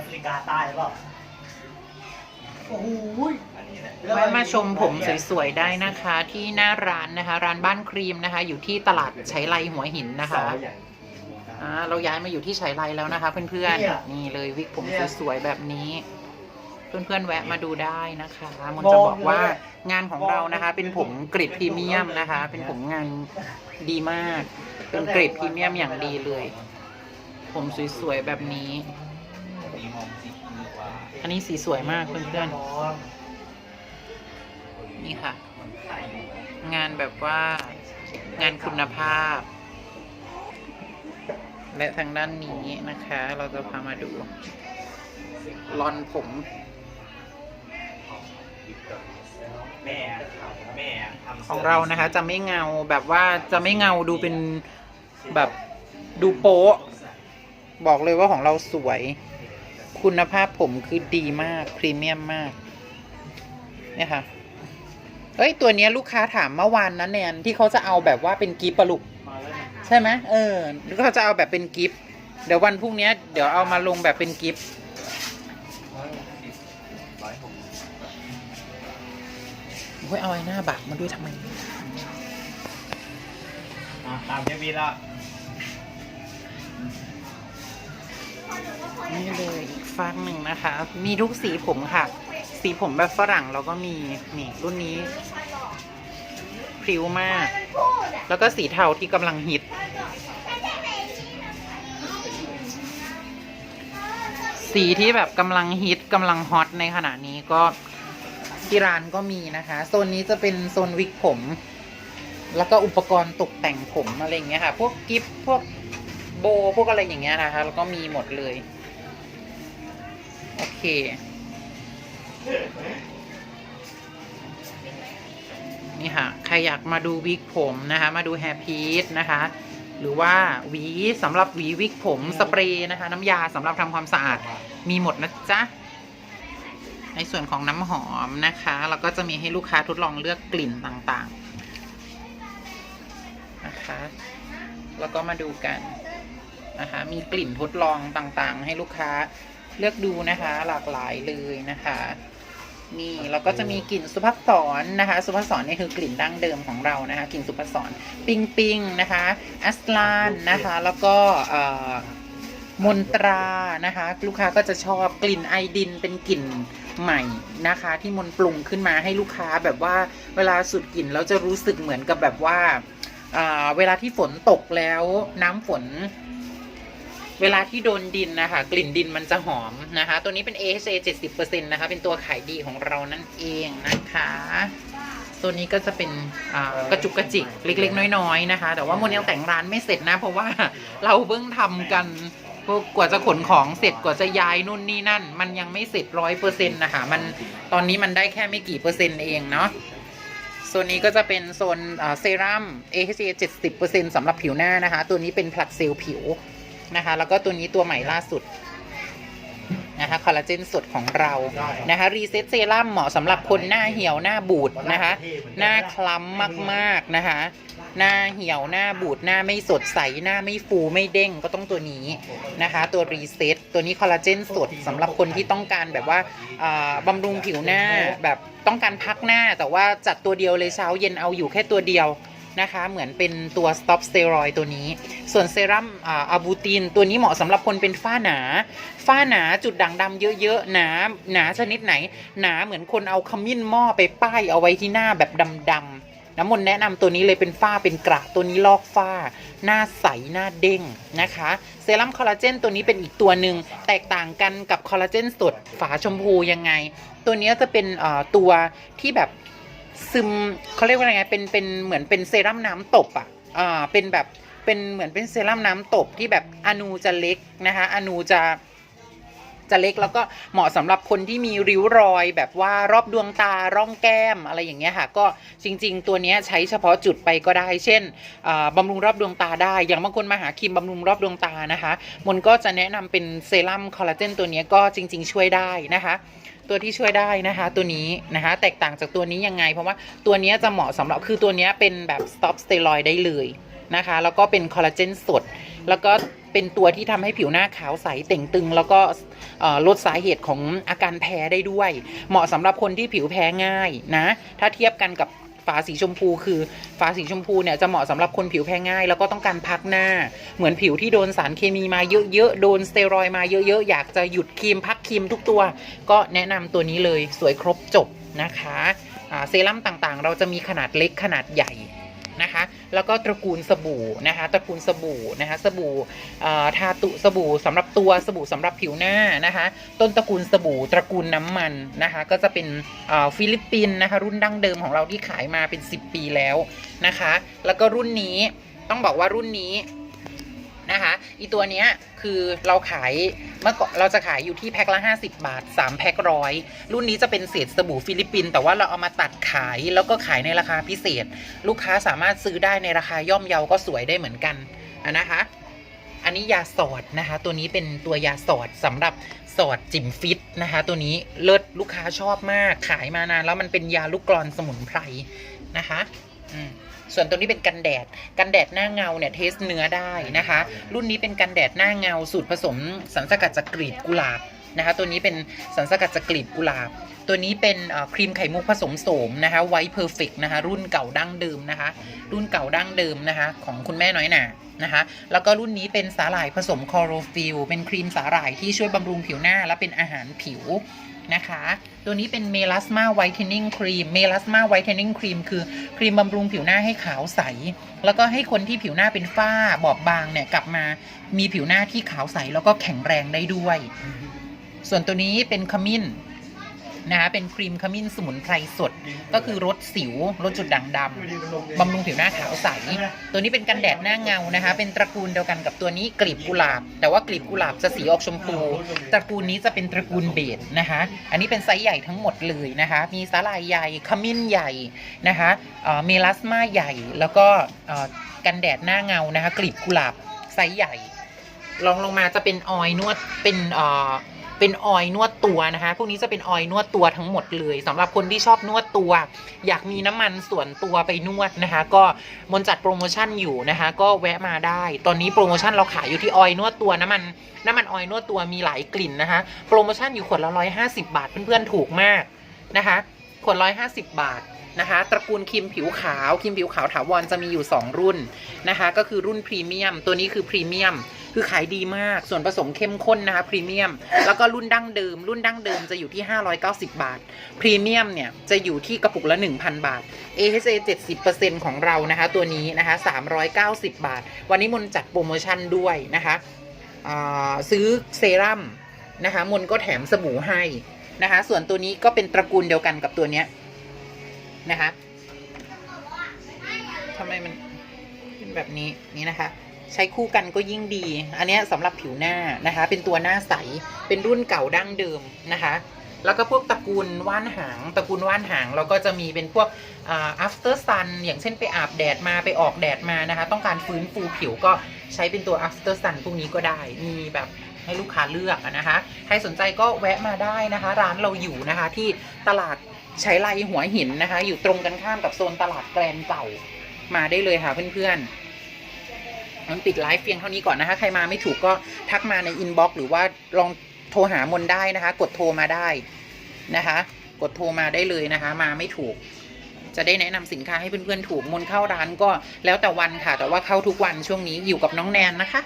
แอฟริกาใต้หรือเปล่าโอ้โหยอันนี้แหละแวะมาชมผมสวยๆได้นะคะ ที่หน้าร้านนะคะ ร้านบ้านครีมนะคะ อยู่ที่ตลาดไฉไลหัวหินนะคะอย่างอ่าเราย้ายมาอยู่ที่ไฉไลแล้วนะคะ เพื่อนๆนี่เลยวิกผมสวยๆแบบนี้ เพื่อนๆแวะมาดูได้นะคะมนจะบอกว่างานของเรานะคะ เป็นผมเกรดพรีเมียมนะคะ เป็นผมงานดีมาก เป็นเกรดพรีเมียมอย่างดีเลย ผมสวยๆแบบนี้ อันนี้สีสวยมากเพื่อนๆ นี่ค่ะ งานแบบว่างานคุณภาพ และทางด้านนี้นะคะ เราจะพามาดูลอนผม แม่แม่ของเรานะคะ จะไม่เงาแบบว่าจะไม่เงาดูเป็นแบบดูโป๊ะ บอกเลยว่าของเราสวย คุณภาพผมคือดีมาก พรีเมียมมาก เนี่ยค่ะ เอ้ย ตัวนี้ลูกค้าถามเมื่อวานนะแนนที่เขาจะเอาแบบว่าเป็นกิฟต์ปะลุก ใช่ไหมเออหรือเขาจะเอาแบบเป็นกิฟต์เดี๋ยววันพรุ่งนี้เดี๋ยวเอามาลงแบบเป็นกิฟต์ร้อยหกสิบร้ยเอาไอ้หน้าบักมาด้วยทำไมอะตามเทวีละ นี่เลยอีกฟังหนึ่งนะคะ มีทุกสีผมค่ะ สีผมแบบฝรั่งเราก็มีนี่รุ่นนี้พริ้วมาก แล้วก็สีเทาที่กำลังฮิต สีที่แบบกำลังฮิตกำลังฮอตในขณะนี้ก็ที่ร้านก็มีนะคะ โซนนี้จะเป็นโซนวิกผม แล้วก็อุปกรณ์ตกแต่งผมอะไรเงี้ยค่ะ พวกกิฟต์พวก โบพวกอะไรอย่างเงี้ยนะคะ แล้วก็มีหมดเลย โอเค นี่ค่ะ ใครอยากมาดูวิกผมนะคะ มาดูแฮร์พีซนะคะ หรือว่าหวีสำหรับหวีวิกผมสเปรย์นะคะ น้ำยาสำหรับทำความสะอาดมีหมดนะจ๊ะในส่วนของน้ำหอมนะคะแล้วก็จะมีให้ลูกค้าทดลองเลือกกลิ่นต่างๆ นะคะ แล้วก็มาดูกัน นะคะ มีกลิ่นทดลองต่างๆ ให้ลูกค้าเลือกดูนะคะ หลากหลายเลยนะคะ นี่แล้วก็จะมีกลิ่นสุภัสสรนะคะ สุภัสสรนี่คือกลิ่นดั้งเดิมของเรานะคะ กลิ่นสุภัสสรปิงปิงนะคะอัสลานนะคะ แล้วก็เอ่อมนตรานะคะ ลูกค้าก็จะชอบกลิ่นไอดินเป็นกลิ่นใหม่นะคะ ที่มนปรุงขึ้นมาให้ลูกค้าแบบว่าเวลาสูดกลิ่นแล้วจะรู้สึกเหมือนกับแบบว่าอ่าเวลาที่ฝนตกแล้วน้ำฝน เวลาที่โดนดินนะคะ กลิ่นดินมันจะหอมนะคะ ตัวนี้เป็น AHA 70%นะคะ เป็นตัวขายดีของเรานั่นเองนะคะ ตัวนี้ก็จะเป็นกระจุกกระจิกเล็ก ๆ น้อย ๆ นะคะ แต่ว่าโมเดลแต่งร้านไม่เสร็จนะ เพราะว่าเราเพิ่งทำกันกว่าจะขนของเสร็จกว่าจะย้ายนู่นนี่นั่น มันยังไม่เสร็จร้อยเปอร์เซ็นต์นะคะ มันตอนนี้มันได้แค่ไม่กี่เปอร์เซ็นต์เองเนาะโซนนี้ก็จะเป็นโซนเซรั่ม AHA 70%สำหรับผิวหน้านะคะ ตัวนี้เป็นผลัดเซลล์ผิว นะคะ แล้วก็ตัวนี้ตัวใหม่ล่าสุดนะคะคอลลาเจนสดของเรานะคะรีเซ็ตเซรั่มเหมาะสำหรับคนหน้าเหี่ยวหน้าบูดนะคะ หน้าคล้ำมากๆนะคะ หน้าเหี่ยวหน้าบูดหน้าไม่สดใสหน้าไม่ฟูไม่เด้งก็ต้องตัวนี้นะคะ ตัวรีเซ็ตตัวนี้คอลลาเจนสดสำหรับคนที่ต้องการแบบว่าอ่าบำรุงผิวหน้าแบบต้องการพักหน้าแต่ว่าจัดตัวเดียวเลยเช้าเย็นเอาอยู่แค่ตัวเดียว นะคะ เหมือนเป็นตัว stop steroid ตัวนี้ ส่วนเซรั่มอาอะบูติน ตัวนี้เหมาะสำหรับคนเป็นฝ้าหนา ฝ้าหนาจุดด่างดำเยอะๆ หนาหนาชนิดไหน หนาเหมือนคนเอาขมิ้นหม้อไปป้ายเอาไว้ที่หน้าแบบดำๆน้ำมนต์แนะนำตัวนี้เลยเป็นฝ้าเป็นกระตัวนี้ลอกฝ้า หน้าใส หน้าเด้งนะคะ เซรั่มคอลลาเจนตัวนี้เป็นอีกตัวหนึ่งแตกต่างกันกับคอลลาเจนสดฝาชมพูยังไง ตัวนี้จะเป็นตัวที่แบบ ซึมเขาเรียกว่าอะไรไงเป็นเป็นเหมือนเป็นเซรั่มน้ำตบอะอ่าเป็นแบบเป็นเหมือนเป็นเซรั่มน้ำตบที่แบบอนูจะเล็กนะคะอนูจะจะเล็กแล้วก็เหมาะสำหรับคนที่มีริ้วรอยแบบว่ารอบดวงตาร่องแก้มอะไรอย่างเงี้ยค่ะ ก็จริง ๆ ตัวเนี้ยใช้เฉพาะจุดไปก็ได้ เช่นอ่าบำรุงรอบดวงตาได้ อย่างบางคนมาหาครีมบำรุงรอบดวงตานะคะ มนก็จะแนะนำเป็นเซรั่มคอลลาเจนตัวเนี้ยก็จริง ๆ ช่วยได้นะคะ ตัวที่ช่วยได้นะคะ ตัวนี้นะคะแตกต่างจากตัวนี้ยังไง เพราะว่าตัวนี้จะเหมาะสำหรับคือตัวนี้เป็นแบบ stop steroid ได้เลยนะคะ แล้วก็เป็นคอลลาเจนสด แล้วก็เป็นตัวที่ทำให้ผิวหน้าขาวใสเต่งตึง แล้วก็ลดสาเหตุของอาการแพ้ได้ด้วย เหมาะสำหรับคนที่ผิวแพ้ง่ายนะ ถ้าเทียบกันกับ ฝาสีชมพูคือ ฝาสีชมพูเนี่ยจะเหมาะสำหรับคนผิวแพ้ง่าย แล้วก็ต้องการพักหน้า เหมือนผิวที่โดนสารเคมีมาเยอะๆ โดนสเตียรอยมาเยอะๆ อยากจะหยุดครีมพักครีมทุกตัว ก็แนะนำตัวนี้เลยสวยครบจบนะคะเซรั่มต่างๆ เราจะมีขนาดเล็กขนาดใหญ่ นะคะ แล้วก็ตระกูลสบู่นะคะ ตระกูลสบู่นะคะ สบู่ทาตุสบู่สำหรับตัวสบู่สำหรับผิวหน้านะคะ ต้นตระกูลสบู่ตระกูลน้ำมันนะคะ ก็จะเป็นฟิลิปปินส์นะคะ รุ่นดั้งเดิมของเราที่ขายมาเป็น 10 ปีแล้วนะคะ แล้วก็รุ่นนี้ต้องบอกว่ารุ่นนี้ นะคะอีตัวเนี้ยคือเราขายเมื่อก่อนเราจะขายอยู่ที่แพ็คละ 50 บาท 3 แพ็คร้อยรุ่นนี้จะเป็นเศษสบู่ฟิลิปปินส์แต่ว่าเราเอามาตัดขายแล้วก็ขายในราคาพิเศษ ลูกค้าสามารถซื้อได้ในราคาย่อมเยาก็สวยได้เหมือนกันนะคะ อันนี้ยาสอดนะคะ ตัวนี้เป็นตัวยาสอดสำหรับสอดจิ๋มฟิตนะคะ ตัวนี้เลิศลูกค้าชอบมากขายมานานแล้วมันเป็นยาลูกกรอนสมุนไพรนะคะ อืม ส่วนตัวนี้เป็นกันแดด กันแดดหน้าเงาเนี่ยเทสเนื้อได้นะคะ รุ่นนี้เป็นกันแดดหน้าเงาสูตรผสมสารสกัดจากกลีบกุหลาบ นะคะตัวนี้เป็นสารสกัดจากกลีบกุหลาบ ตัวนี้เป็นครีมไข่มุกผสมโสมนะคะไวท์เพอร์เฟกนะคะรุ่นเก่าดั้งเดิมนะคะ รุ่นเก่าดั้งเดิมนะคะของคุณแม่น้อยหนานะคะแล้วก็รุ่นนี้เป็นสาหร่ายผสมคอโรฟิลเป็นครีมสาหร่ายที่ช่วยบำรุงผิวหน้า และเป็นอาหารผิวนะคะ ตัวนี้เป็นเมล a สมาไวท์เทนนิ่งครีม เมล a สมาไวท์เทนนิ่งครีมคือครีมบำรุงผิวหน้าให้ขาวใส แล้วก็ให้คนที่ผิวหน้าเป็นฝ้าบอบบางเนี่ยกลับมามีผิวหน้าที่ขาวใสแล้วก็แข็งแรงได้ด้วย ส่วนตัวนี้เป็นขมิ้นนะคะเป็นครีมขมิ้นสมุนไพรสด ก็คือลดสิวลดจุดด่างดำบำรุงผิวหน้าขาวใส ตัวนี้เป็นกันแดดหน้าเงานะคะ เป็นตระกูลเดียวกันกับตัวนี้กลีบกุหลาบ แต่ว่ากลีบกุหลาบจะสีออกชมพู ตระกูลนี้จะเป็นตระกูลเบจนะคะ อันนี้เป็นไซส์ใหญ่ทั้งหมดเลยนะคะ มีสาลายใหญ่ขมิ้นใหญ่นะคะเมลาสมาใหญ่ แล้วก็กันแดดหน้าเงานะคะ กลีบกุหลาบไซส์ใหญ่ลองลงมาจะเป็นออยนวดเป็น เป็นออยนวดตัวนะคะ พวกนี้จะเป็นออยนวดตัวทั้งหมดเลยสำหรับคนที่ชอบนวดตัว อยากมีน้ำมันส่วนตัวไปนวดนะคะ ก็มนจัดโปรโมชั่นอยู่นะคะ ก็แวะมาได้ ตอนนี้โปรโมชั่นเราขายอยู่ที่ออยนวดตัวน้ำมันน้ำมันออยนวดตัวมีหลายกลิ่นนะคะ โปรโมชั่นอยู่ขวดละร้อยห้าสิบาทเพื่อนๆถูกมากนะคะขวดร้อยห้าสิบบาทนะคะตระกูลครีมผิวขาวครีมผิวขาวถาวรจะมีอยู่ 2 รุ่นนะคะ ก็คือรุ่นพรีเมียม ตัวนี้คือพรีเมียม คือขายดีมากส่วนผสมเข้มข้นนะคะพรีเมียมแล้วก็รุ่นดั้งเดิม รุ่นดั้งเดิมจะอยู่ที่ 590 บาทพรีเมียมเนี่ยจะอยู่ที่กระปุกละ 1,000 บาท AHA 70%ของเรานะคะตัวนี้นะคะ390 บาท วันนี้มนจัดโปรโมชั่นด้วยนะคะซื้อเซรั่มนะคะมนก็แถมสบู่ให้นะคะส่วนตัวนี้ก็เป็นตระกูลเดียวกันกับตัวเนี้ยนะคะทำไมมันเป็นแบบนี้นี่นะคะ ใช้คู่กันก็ยิ่งดี อันนี้สำหรับผิวหน้านะคะ เป็นตัวหน้าใส เป็นรุ่นเก่าดั้งเดิมนะคะ แล้วก็พวกตระกูลว่านหาง ตระกูลว่านหางเราก็จะมีเป็นพวก after sun อย่างเช่นไปอาบแดดมาไปออกแดดมานะคะ ต้องการฟื้นฟูผิวก็ใช้เป็นตัว after sun พวกนี้ก็ได้ มีแบบให้ลูกค้าเลือกนะคะ ใครสนใจก็แวะมาได้นะคะ ร้านเราอยู่นะคะที่ตลาดใช้ไรหัวหินนะคะ อยู่ตรงกันข้ามกับโซนตลาดแกรนเก่ามาได้เลยค่ะเพื่อนๆ มันปิดไลฟ์เพียงเท่านี้ก่อนนะคะ ใครมาไม่ถูกก็ทักมาในอินบ็อกซ์หรือว่าลองโทรหามนได้นะคะ กดโทรมาได้นะคะ กดโทรมาได้เลยนะคะ มาไม่ถูก จะได้แนะนำสินค้าให้เพื่อนๆถูกมนเข้าร้านก็แล้วแต่วันค่ะ แต่ว่าเข้าทุกวันช่วงนี้อยู่กับน้องแนนนะคะ